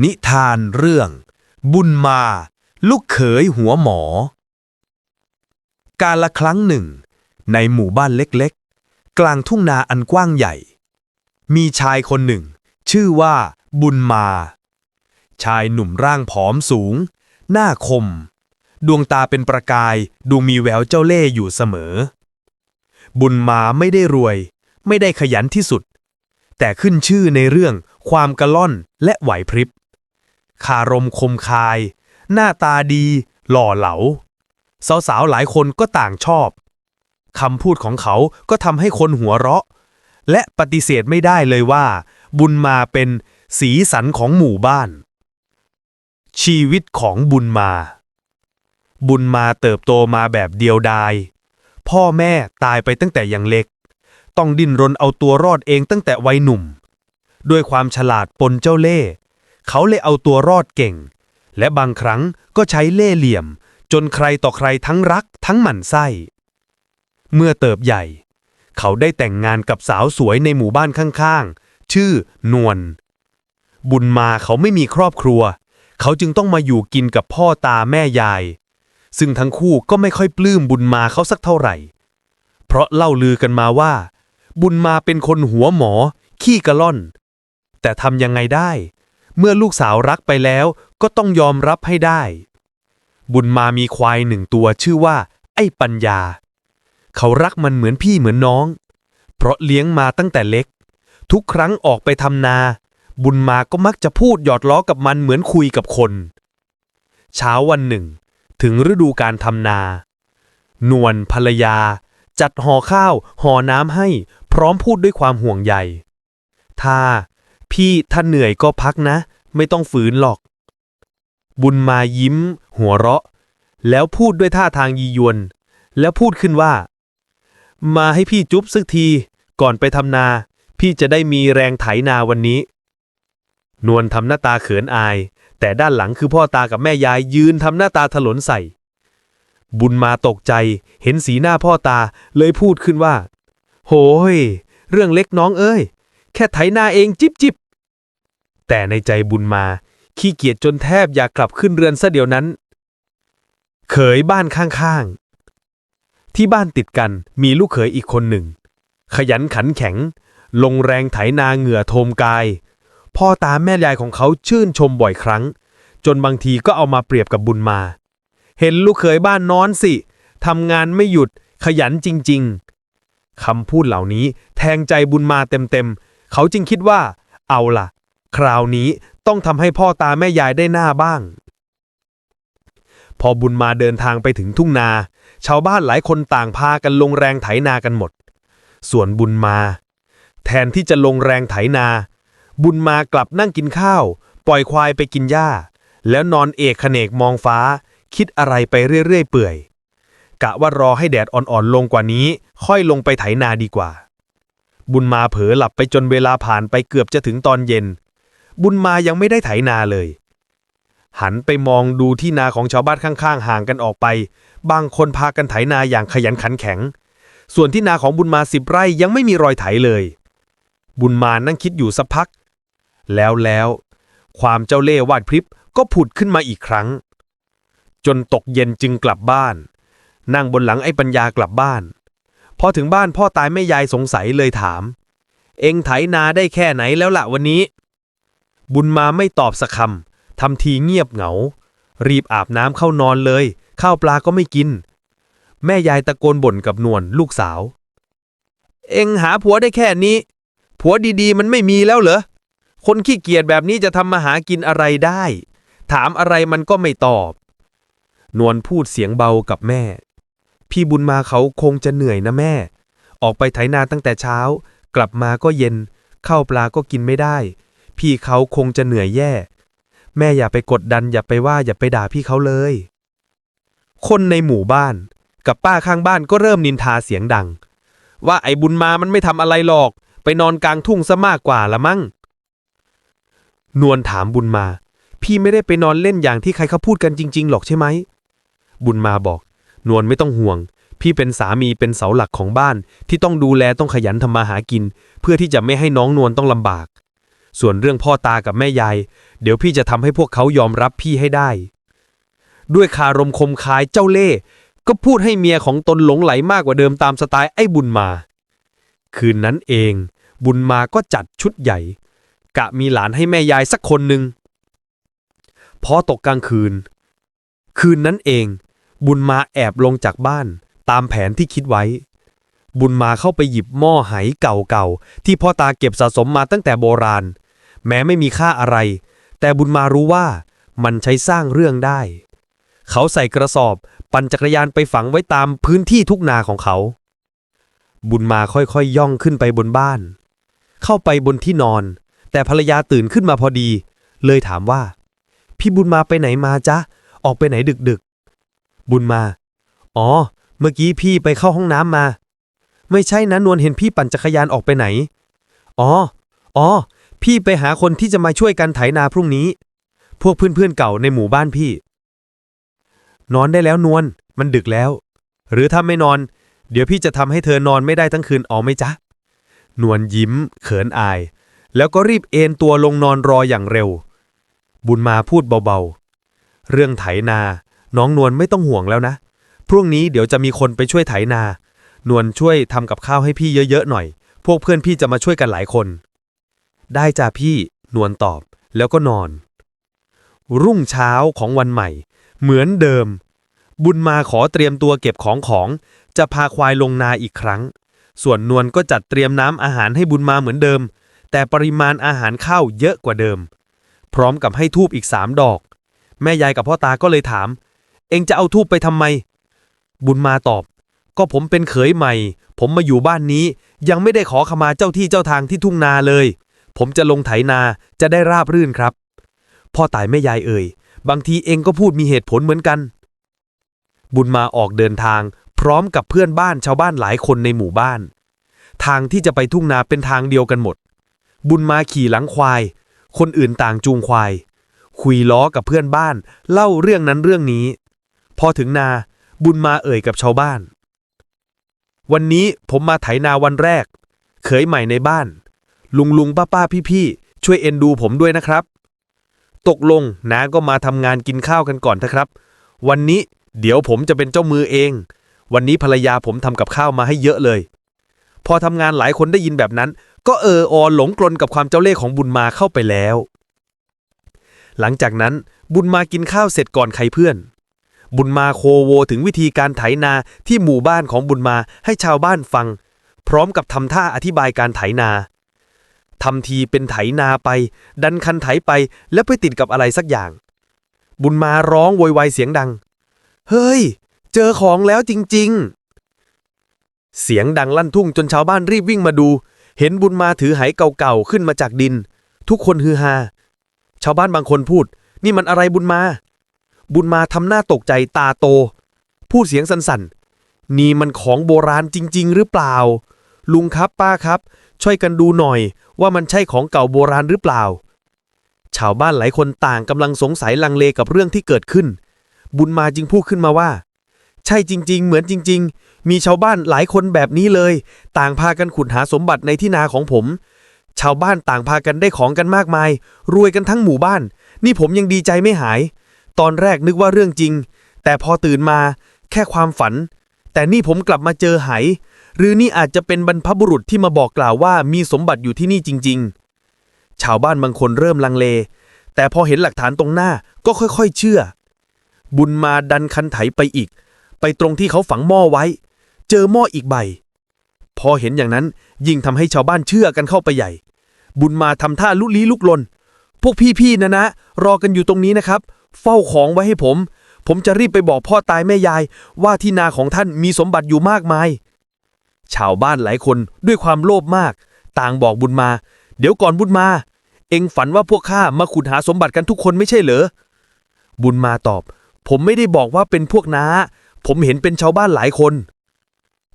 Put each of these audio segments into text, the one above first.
นิทานเรื่อง บุญมา ลูกเขยหัวหมอ การละครั้งหนึ่ง ในหมู่บ้านเล็กๆ กลางทุ่งนาอันกว้างใหญ่ มีชายคนหนึ่ง ชื่อว่าบุญมา ชายหนุ่มร่างผอมสูง หน้าคม ดวงตาเป็นประกายดูมีแววเจ้าเล่ห์อยู่เสมอ บุญมาไม่ได้รวย ไม่ได้ขยันที่สุด แต่ขึ้นชื่อในเรื่องความกระล่อนและไหวพริบ คารมคมคาย หน้าตาดี หล่อเหลา สาวๆหลายคนก็ต่างชอบคำพูดของเขาก็ทำให้คนหัวเราะ และปฏิเสธไม่ได้เลยว่า บุญมาเป็นสีสันของหมู่บ้าน ชีวิตของบุญมา บุญมาเติบโตมาแบบเดียวดาย พ่อแม่ตายไปตั้งแต่ยังเล็ก ต้องดิ้นรนเอาตัวรอดเองตั้งแต่วัยหนุ่ม ด้วยความฉลาดปนเจ้าเล่ห์ เขาเลยเอาตัวรอดเก่ง และบางครั้งก็ใช้เล่ห์เหลี่ยม จนใครต่อใครทั้งรักทั้งหมั่นไส้ เมื่อเติบใหญ่ เขาได้แต่งงานกับสาวสวยในหมู่บ้านข้างๆ ชื่อนวล บุญมาเขาไม่มีครอบครัว เขาจึงต้องมาอยู่กินกับพ่อตาแม่ยาย ซึ่งทั้งคู่ก็ไม่ค่อยปลื้มบุญมาเขาสักเท่าไหร่ เพราะเล่าลือกันมาว่า บุญมาเป็นคนหัวหมอ ขี้กระล่อน แต่ทำยังไงได้ เมื่อลูกสาวรักไปแล้วก็ต้องยอมรับให้ได้ บุญมามีควายหนึ่งตัวชื่อว่า ไอ้ปัญญา เขารักมันเหมือนพี่เหมือนน้อง เพราะเลี้ยงมาตั้งแต่เล็ก ทุกครั้งออกไปทำนา บุญมาก็มักจะพูดหยอดล้อกับมันเหมือนคุยกับคน เช้าวันหนึ่ง ถึงฤดูการทำนา นวลภรรยา จัดห่อข้าวห่อน้ำให้ พร้อมพูดด้วยความห่วงใยถ้า พี่ถ้าเหนื่อยก็พักนะ ไม่ต้องฝืนหรอก บุญมายิ้ม หัวเราะ แล้วพูดด้วยท่าทางยียวน แล้วพูดขึ้นว่า มาให้พี่จุ๊บสักที ก่อนไปทำนา พี่จะได้มีแรงไถนาวันนี้ นวลทำหน้าตาเขินอาย แต่ด้านหลังคือพ่อตากับแม่ยายยืนทำหน้าตาถลนใส่ บุญมาตกใจ เห็นสีหน้าพ่อตาเลยพูดขึ้นว่า โหย เรื่องเล็กน้องเอ้ย แค่ไถนาเองจิบจิบ แต่ในใจบุญมา ขี้เกียจจนแทบอยากกลับขึ้นเรือนซะเดี๋ยวนั้น เขยบ้านข้างๆ ที่บ้านติดกันมีลูกเขยอีกคนหนึ่ง ขยันขันแข็ง ลงแรงไถนาเหงื่อโทมกาย พ่อตาแม่ยายของเขาชื่นชมบ่อยครั้ง จนบางทีก็เอามาเปรียบกับบุญมา เห็นลูกเขยบ้านนอนสิทำงานไม่หยุดขยันจริง ๆคำพูดเหล่านี้แทงใจบุญมาเต็มๆ เขาจึงคิดว่า เอาล่ะ คราวนี้ต้องทำให้พ่อตาแม่ยายได้หน้าบ้าง พอบุญมาเดินทางไปถึงทุ่งนา ชาวบ้านหลายคนต่างพากันลงแรงไถนากันหมด ส่วนบุญมา แทนที่จะลงแรงไถนา บุญมากลับนั่งกินข้าว ปล่อยควายไปกินหญ้า แล้วนอนเอกเนกมองฟ้า คิดอะไรไปเรื่อยๆเปื่อยกะว่ารอให้แดดอ่อนๆลงกว่านี้ ค่อยลงไปไถนาดีกว่า บุญมาเผลอหลับไปจนเวลาผ่านไปเกือบจะถึงตอนเย็น บุญมายังไม่ได้ไถนาเลย หันไปมองดูที่นาของชาวบ้านข้างๆ ห่างกันออกไป บางคนพากันไถนาอย่างขยันขันแข็ง ส่วนที่นาของบุญมาสิบไร่ยังไม่มีรอยไถเลย บุญมานั่งคิดอยู่สักพัก แล้วแล้วความเจ้าเล่ห์วาดพริบก็ผุดขึ้นมาอีกครั้ง จนตกเย็นจึงกลับบ้าน นั่งบนหลังไอ้ปัญญากลับบ้าน พอถึงบ้านพ่อตายแม่ยายสงสัยเลยถาม เองไถนาได้แค่ไหนแล้วล่ะวันนี้ บุญมาไม่ตอบสักคำทำทีเงียบเหงา รีบอาบน้ำเข้านอนเลย ข้าวปลาก็ไม่กิน แม่ยายตะโกนบ่นกับนวลลูกสาว เอ็งหาผัวได้แค่นี้ ผัวดีๆ มันไม่มีแล้วเหรอ คนขี้เกียจแบบนี้จะทำมาหากินอะไรได้ ถามอะไรมันก็ไม่ตอบ นวลพูดเสียงเบากับแม่ พี่บุญมาเขาคงจะเหนื่อยนะแม่ ออกไปไถนาตั้งแต่เช้า กลับมาก็เย็น ข้าวปลาก็กินไม่ได้ พี่เขาคงจะเหนื่อยแย่ แม่อย่าไปกดดันอย่าไปว่าอย่าไปด่าพี่เขาเลย คนในหมู่บ้าน กับป้าข้างบ้านก็เริ่มนินทาเสียงดัง ว่าไอ้บุญมามันไม่ทำอะไรหรอก ไปนอนกลางทุ่งซะมากกว่าละมั้งนวลถามบุญมา พี่ไม่ได้ไปนอนเล่นอย่างที่ใครเขาพูดกันจริง ๆ หรอกใช่ไหม บุญมาบอก นวลไม่ต้องห่วง พี่เป็นสามีเป็นเสาหลักของบ้านที่ต้องดูแลต้องขยันทำมาหากิน เพื่อที่จะไม่ให้น้องนวลต้องลำบาก ส่วนเรื่องพ่อตากับแม่ยาย เดี๋ยวพี่จะทำให้พวกเขายอมรับพี่ให้ได้ ด้วยคารมคมคายเจ้าเล่ห์ก็พูดให้เมียของตนหลงไหลมากกว่าเดิมตามสไตล์ไอ้บุญมา คืนนั้นเอง บุญมาก็จัดชุดใหญ่ กะมีหลานให้แม่ยายสักคนหนึ่งพอตกกลางคืน คืนนั้นเอง บุญมาแอบลงจากบ้าน ตามแผนที่คิดไว้ บุญมาเข้าไปหยิบหม้อไหเก่าๆที่พ่อตาเก็บสะสมมาตั้งแต่โบราณ แม้ไม่มีค่าอะไร แต่บุญมารู้ว่ามันใช้สร้างเรื่องได้ เขาใส่กระสอบ ปั่นจักรยานไปฝังไว้ตามพื้นที่ทุกนาของเขา บุญมาค่อยๆย่องขึ้นไปบนบ้าน เข้าไปบนที่นอน แต่ภรรยาตื่นขึ้นมาพอดี เลยถามว่า พี่บุญมาไปไหนมาจ๊ะ ออกไปไหนดึกๆ บุญมา อ๋อ เมื่อกี้พี่ไปเข้าห้องน้ำมา ไม่ใช่นะนวลเห็นพี่ปั่นจักรยานออกไปไหน อ๋อ อ๋อ พี่ไปหาคนที่จะมาช่วยกันไถนาพรุ่งนี้ พวกเพื่อนๆเก่าในหมู่บ้านพี่ นอนได้แล้วนวล มันดึกแล้ว หรือถ้าไม่นอน เดี๋ยวพี่จะทำให้เธอนอนไม่ได้ทั้งคืนอ๋อไหมจ๊ะ นวลยิ้ม เขินอาย แล้วก็รีบเอนตัวลงนอนรออย่างเร็ว บุญมาพูดเบาๆ เรื่องไถนา น้องนวลไม่ต้องห่วงแล้วนะ พรุ่งนี้เดี๋ยวจะมีคนไปช่วยไถนา นวลช่วยทำกับข้าวให้พี่เยอะๆหน่อย พวกเพื่อนพี่จะมาช่วยกันหลายคน ได้จ้าพี่ นวลตอบ แล้วก็นอน รุ่งเช้าของวันใหม่ เหมือนเดิม บุญมาขอเตรียมตัวเก็บของของ จะพาควายลงนาอีกครั้ง ส่วนนวลก็จัดเตรียมน้ำอาหารให้บุญมาเหมือนเดิม แต่ปริมาณอาหารข้าวเยอะกว่าเดิม พร้อมกับให้ทูบอีกสามดอก แม่ยายกับพ่อตาก็เลยถาม เองจะเอาทูบไปทำไม บุญมาตอบ ก็ผมเป็นเขยใหม่ ผมมาอยู่บ้านนี้ ยังไม่ได้ขอขมาเจ้าที่เจ้าทางที่ทุ่งนาเลย ผมจะลงไถนาจะได้ราบรื่นครับ พ่อตายแม่ยายเอ่ย บางทีเองก็พูดมีเหตุผลเหมือนกัน บุญมาออกเดินทาง พร้อมกับเพื่อนบ้านชาวบ้านหลายคนในหมู่บ้าน ทางที่จะไปทุ่งนาเป็นทางเดียวกันหมด บุญมาขี่หลังควาย คนอื่นต่างจูงควาย คุยล้อกับเพื่อนบ้าน เล่าเรื่องนั้นเรื่องนี้ พอถึงนาบุญมาเอ่ยกับชาวบ้าน วันนี้ผมมาไถนาวันแรก เขยใหม่ในบ้าน ลุงลุงป้าป้าพี่พี่ช่วยเอ็นดูผมด้วยนะครับ ตกลงน้าก็มาทำงานกินข้าวกันก่อนเถอะครับ วันนี้เดี๋ยวผมจะเป็นเจ้ามือเอง วันนี้ภรรยาผมทำกับข้าวมาให้เยอะเลย พอทำงานหลายคนได้ยินแบบนั้น ก็เออออหลงกลนกับความเจ้าเล่ห์ของบุญมาเข้าไปแล้ว หลังจากนั้นบุญมากินข้าวเสร็จก่อนใครเพื่อน บุญมาโคโวถึงวิธีการไถนาที่หมู่บ้านของบุญมาให้ชาวบ้านฟัง พร้อมกับทำท่าอธิบายการไถนา ทำทีเป็นไถนาไป ดันคันไถไป แล้วไปติดกับอะไรสักอย่าง บุญมาร้องโวยวายเสียงดัง เฮ้ย เจอของแล้วจริง ๆ เสียงดังลั่นทุ่งจนชาวบ้านรีบวิ่งมาดู เห็นบุญมาถือไหเก่าๆขึ้นมาจากดิน ทุกคนฮือฮา ชาวบ้านบางคนพูด นี่มันอะไรบุญมา บุญมาทำหน้าตกใจตาโต พูดเสียงสั่นๆนี่มันของโบราณจริง ๆ หรือเปล่า ลุงครับป้าครับ ช่วยกันดูหน่อยว่ามันใช่ของเก่าโบราณหรือเปล่า ชาวบ้านหลายคนต่างกำลังสงสัยลังเลกับเรื่องที่เกิดขึ้น บุญมาจึงพูดขึ้นมาว่า ใช่จริง ๆ เหมือนจริง ๆ มีชาวบ้านหลายคนแบบนี้เลย ต่างพากันขุดหาสมบัติในที่นาของผม ชาวบ้านต่างพากันได้ของกันมากมาย รวยกันทั้งหมู่บ้าน นี่ผมยังดีใจไม่หาย ตอนแรกนึกว่าเรื่องจริง แต่พอตื่นมา แค่ความฝัน แต่นี่ผมกลับมาเจอไห หรือนี่อาจจะเป็นบรรพบุรุษที่มาบอกกล่าวว่ามีสมบัติอยู่ที่นี่จริง ๆ ชาวบ้านบางคนเริ่มลังเล แต่พอเห็นหลักฐานตรงหน้าก็ค่อยๆเชื่อ บุญมาดันคันไถไปอีก ไปตรงที่เขาฝังหม้อไว้ เจอหม้ออีกใบ พอเห็นอย่างนั้นยิ่งทำให้ชาวบ้านเชื่อกันเข้าไปใหญ่ บุญมาทำท่าลุลี้ลุกลน พวกพี่ๆนะนะ รอกันอยู่ตรงนี้นะครับ เฝ้าของไว้ให้ผม ผมจะรีบไปบอกพ่อตายแม่ยายว่าที่นาของท่านมีสมบัติอยู่มากมาย ชาวบ้านหลายคนด้วยความโลภมาก ต่างบอกบุญมา เดี๋ยวก่อนบุญมา เองฝันว่าพวกข้ามาขุดหาสมบัติกันทุกคนไม่ใช่เหรอ บุญมาตอบ ผมไม่ได้บอกว่าเป็นพวกน้า ผมเห็นเป็นชาวบ้านหลายคน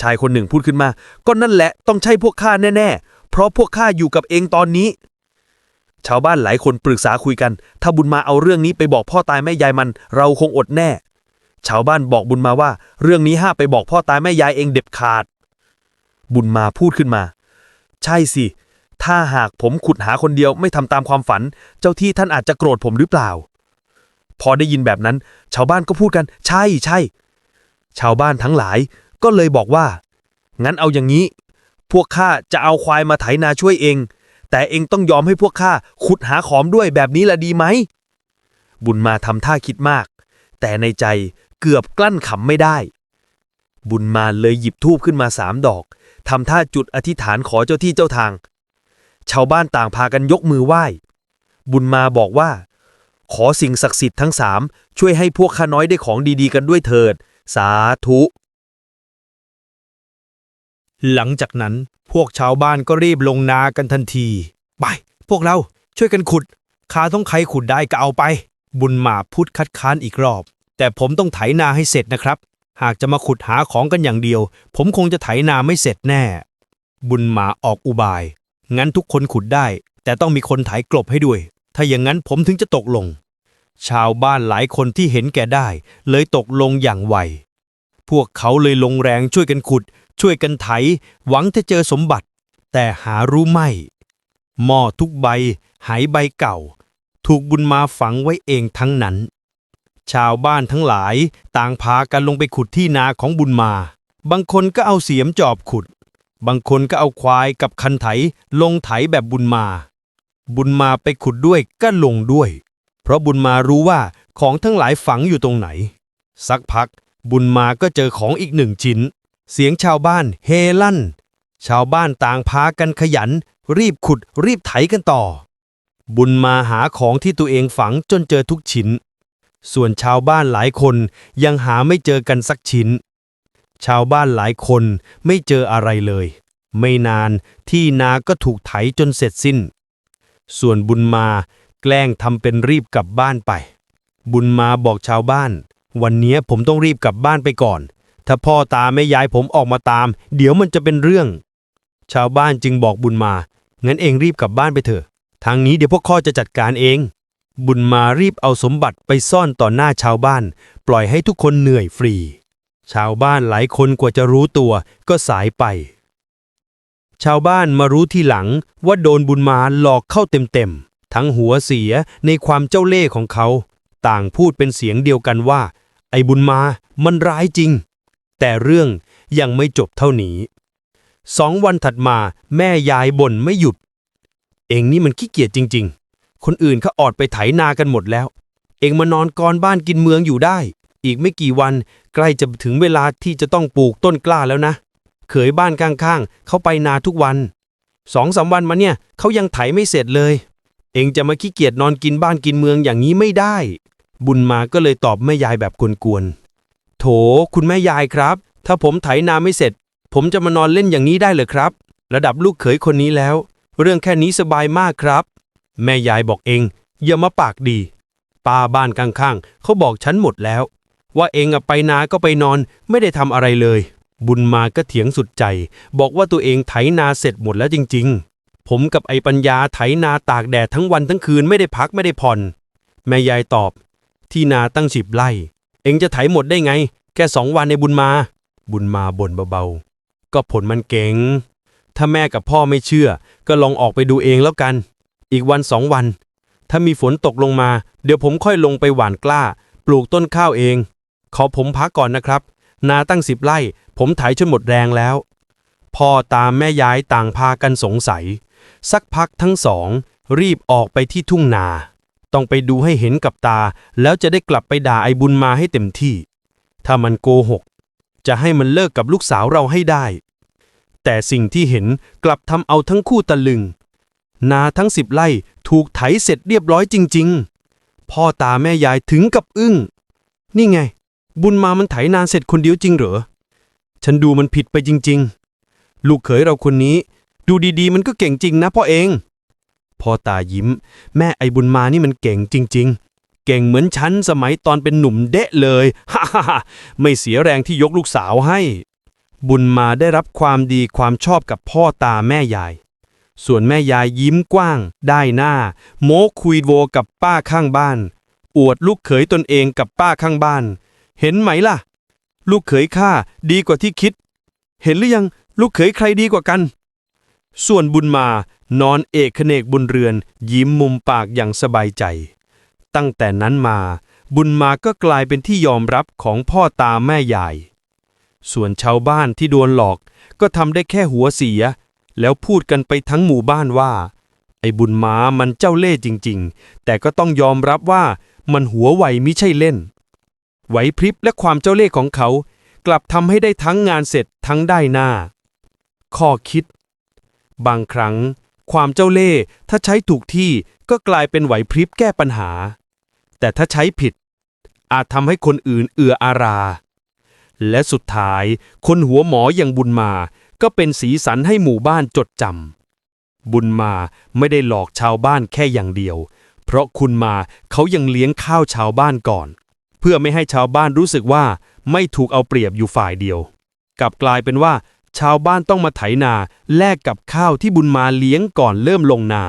ชายคนหนึ่งพูดขึ้นมา ก็นั่นแหละต้องใช่พวกข้าแน่ ๆ เพราะพวกข้าอยู่กับเองตอนนี้ ชาวบ้านหลายคนปรึกษาคุยกัน ถ้าบุญมาเอาเรื่องนี้ไปบอกพ่อตายแม่ยายมัน เราคงอดแน่ ชาวบ้านบอกบุญมาว่า เรื่องนี้ห้าไปบอกพ่อตายแม่ยายเองเด็ดขาด บุญมาพูดขึ้นมา ใช่สิ ถ้าหากผมขุดหาคนเดียวไม่ทำตามความฝัน เจ้าที่ท่านอาจจะโกรธผมหรือเปล่า พอได้ยินแบบนั้น ชาวบ้านก็พูดกัน ใช่ใช่ ชาวบ้านทั้งหลายก็เลยบอกว่า งั้นเอาอย่างนี้ พวกข้าจะเอาควายมาไถนาช่วยเอง แต่เองต้องยอมให้พวกข้าขุดหาขอมด้วยแบบนี้ละดีไหม บุญมาทำท่าคิดมาก แต่ในใจเกือบกลั้นขำไม่ได้บุญมาเลยหยิบธูปขึ้นมาสามดอก ทำท่าจุดอธิษฐานขอเจ้าที่เจ้าทาง ชาวบ้านต่างพากันยกมือไหว้ บุญมาบอกว่า ขอสิ่งศักดิ์สิทธิ์ทั้งสามช่วยให้พวกข้าน้อยได้ของดีๆ กันด้วยเถิด สาธุ หลังจากนั้นพวกชาวบ้านก็รีบลงนากันทันที ไป พวกเราช่วยกันขุดคาต้องใครขุดได้ก็เอาไป บุญมาพูดคัดค้านอีกรอบ แต่ผมต้องไถนาให้เสร็จนะครับ หากจะมาขุดหาของกันอย่างเดียว ผมคงจะไถนาไม่เสร็จแน่ บุญหมาออกอุบาย งั้นทุกคนขุดได้ แต่ต้องมีคนไถกลบให้ด้วย ถ้าอย่างนั้นผมถึงจะตกลง ชาวบ้านหลายคนที่เห็นแก่ได้ เลยตกลงอย่างไว พวกเขาเลยลงแรงช่วยกันขุด ช่วยกันไถ หวังจะเจอสมบัติ แต่หารู้ไม่ หม้อทุกใบ หายใบเก่า ถูกบุญมาฝังไว้เองทั้งนั้น ชาวบ้านทั้งหลายต่างพากันลงไปขุดที่นาของบุญมา บางคนก็เอาเสียมจอบขุด บางคนก็เอาควายกับคันไถลงไถแบบบุญมา บุญมาไปขุดด้วยก็ลงด้วย เพราะบุญมารู้ว่าของทั้งหลายฝังอยู่ตรงไหน สักพัก บุญมาก็เจอของอีกหนึ่งชิ้น เสียงชาวบ้านเฮลั่น ชาวบ้านต่างพากันขยัน รีบขุดรีบไถกันต่อ บุญมาหาของที่ตัวเองฝังจนเจอทุกชิ้น ส่วนชาวบ้านหลายคนยังหาไม่เจอกันสักชิ้น ชาวบ้านหลายคนไม่เจออะไรเลย ไม่นานที่นาก็ถูกไถจนเสร็จสิ้น ส่วนบุญมาแกล้งทำเป็นรีบกลับบ้านไป บุญมาบอกชาวบ้าน วันนี้ผมต้องรีบกลับบ้านไปก่อน ถ้าพ่อตาแม่ยายผมออกมาตาม เดี๋ยวมันจะเป็นเรื่อง ชาวบ้านจึงบอกบุญมา งั้นเองรีบกลับบ้านไปเถอะ ทางนี้เดี๋ยวพวกข้อจะจัดการเอง บุญมารีบเอาสมบัติไปซ่อนต่อหน้าชาวบ้าน ปล่อยให้ทุกคนเหนื่อยฟรี ชาวบ้านหลายคนกว่าจะรู้ตัวก็สายไป ชาวบ้านมารู้ทีหลังว่าโดนบุญมาหลอกเข้าเต็มๆ ทั้งหัวเสียในความเจ้าเล่ห์ของเขา ต่างพูดเป็นเสียงเดียวกันว่า ไอ้บุญมามันร้ายจริง แต่เรื่องยังไม่จบเท่านี้สองวันถัดมาแม่ยายบ่นไม่หยุด เองนี่มันขี้เกียจจริง ๆ คนอื่นเขาออดไปไถนากันหมดแล้ว เองมานอนกรบ้านกินเมืองอยู่ได้ อีกไม่กี่วันใกล้จะถึงเวลาที่จะต้องปลูกต้นกล้าแล้วนะ เขยบ้านข้างๆเขาไปนาทุกวันสองสามวันมาเนี่ยเขายังไถไม่เสร็จเลย เองจะมาขี้เกียจนอนกินบ้านกินเมืองอย่างนี้ไม่ได้ บุญมาก็เลยตอบแม่ยายแบบกวนๆโถคุณแม่ยายครับ ถ้าผมไถนาไม่เสร็จ ผมจะมานอนเล่นอย่างนี้ได้เหรอครับ ระดับลูกเขยคนนี้แล้ว เรื่องแค่นี้สบายมากครับ แม่ยายบอกเอง อย่ามาปากดี ป้าบ้านข้างๆ เขาบอกฉันหมดแล้ว ว่าเองอะไปนาก็ไปนอน ไม่ได้ทำอะไรเลย บุญมาก็เถียงสุดใจ บอกว่าตัวเองไถนาเสร็จหมดแล้วจริง ๆ ผมกับไอ้ปัญญาไถนาตากแดดทั้งวันทั้งคืนไม่ได้พักไม่ได้ผ่อน แม่ยายตอบ ที่นาตั้งสิบไร่ เองจะไถหมดได้ไง แค่สองวันในบุญมา บุญมาบ่นเบาๆ ก็ผลมันเก่งถ้าแม่กับพ่อไม่เชื่อ ก็ลองออกไปดูเองแล้วกัน อีกวันสองวัน ถ้ามีฝนตกลงมา เดี๋ยวผมค่อยลงไปหว่านกล้า ปลูกต้นข้าวเอง ขอผมพักก่อนนะครับ นาตั้งสิบไร่ ผมไถจนหมดแรงแล้ว พ่อตามแม่ยายต่างพากันสงสัย สักพักทั้งสอง รีบออกไปที่ทุ่งนา ต้องไปดูให้เห็นกับตา แล้วจะได้กลับไปด่าไอ้บุญมาให้เต็มที่ ถ้ามันโกหก จะให้มันเลิกกับลูกสาวเราให้ได้ แต่สิ่งที่เห็นกลับทำเอาทั้งคู่ตะลึง นาทั้งสิบไร่ถูกไถเสร็จเรียบร้อยจริง ๆ พ่อตาแม่ยายถึงกับอึ้ง นี่ไง บุญมามันไถนาเสร็จคนเดียวจริงเหรอ ฉันดูมันผิดไปจริง ๆ ลูกเขยเราคนนี้ ดูดีๆ มันก็เก่งจริงนะพ่อเอง พ่อตายิ้ม แม่ไอ้บุญมานี่มันเก่งจริง ๆเก่งเหมือนฉันสมัยตอนเป็นหนุ่มเดะเลย ฮ่าฮ่าไม่เสียแรงที่ยกลูกสาวให้ บุญมาได้รับความดีความชอบกับพ่อตาแม่ยาย ส่วนแม่ยายยิ้มกว้าง ได้หน้า โม้คุยโวกับป้าข้างบ้าน อวดลูกเขยตนเองกับป้าข้างบ้าน เห็นไหมล่ะ ลูกเขยข้าดีกว่าที่คิด เห็นหรือยังลูกเขยใครดีกว่ากัน ส่วนบุญมานอนเอกเขนกบุญเรือน ยิ้มมุมปากอย่างสบายใจ ตั้งแต่นั้นมา บุญมาก็กลายเป็นที่ยอมรับของพ่อตาแม่ยายส่วนชาวบ้านที่โดนหลอกก็ทำได้แค่หัวเสีย แล้วพูดกันไปทั้งหมู่บ้านว่า ไอ้บุญมามันเจ้าเล่ห์จริง ๆ แต่ก็ต้องยอมรับว่ามันหัวไวมิใช่เล่น ไหวพริบและความเจ้าเล่ห์ของเขา กลับทำให้ได้ทั้งงานเสร็จทั้งได้หน้า ข้อคิด บางครั้ง ความเจ้าเล่ห์ถ้าใช้ถูกที่ก็กลายเป็นไหวพริบแก้ปัญหา แต่ถ้าใช้ผิด อาจทำให้คนอื่นเอืออารา และสุดท้าย คนหัวหมออย่างบุญมา ก็เป็นสีสันให้หมู่บ้านจดจำบุญมาไม่ได้หลอกชาวบ้านแค่อย่างเดียว เพราะคุณมาเขายังเลี้ยงข้าวชาวบ้านก่อน เพื่อไม่ให้ชาวบ้านรู้สึกว่าไม่ถูกเอาเปรียบอยู่ฝ่ายเดียว กลับกลายเป็นว่า ชาวบ้านต้องมาไถนาแลกกับข้าวที่บุญมาเลี้ยงก่อนเริ่มลงนา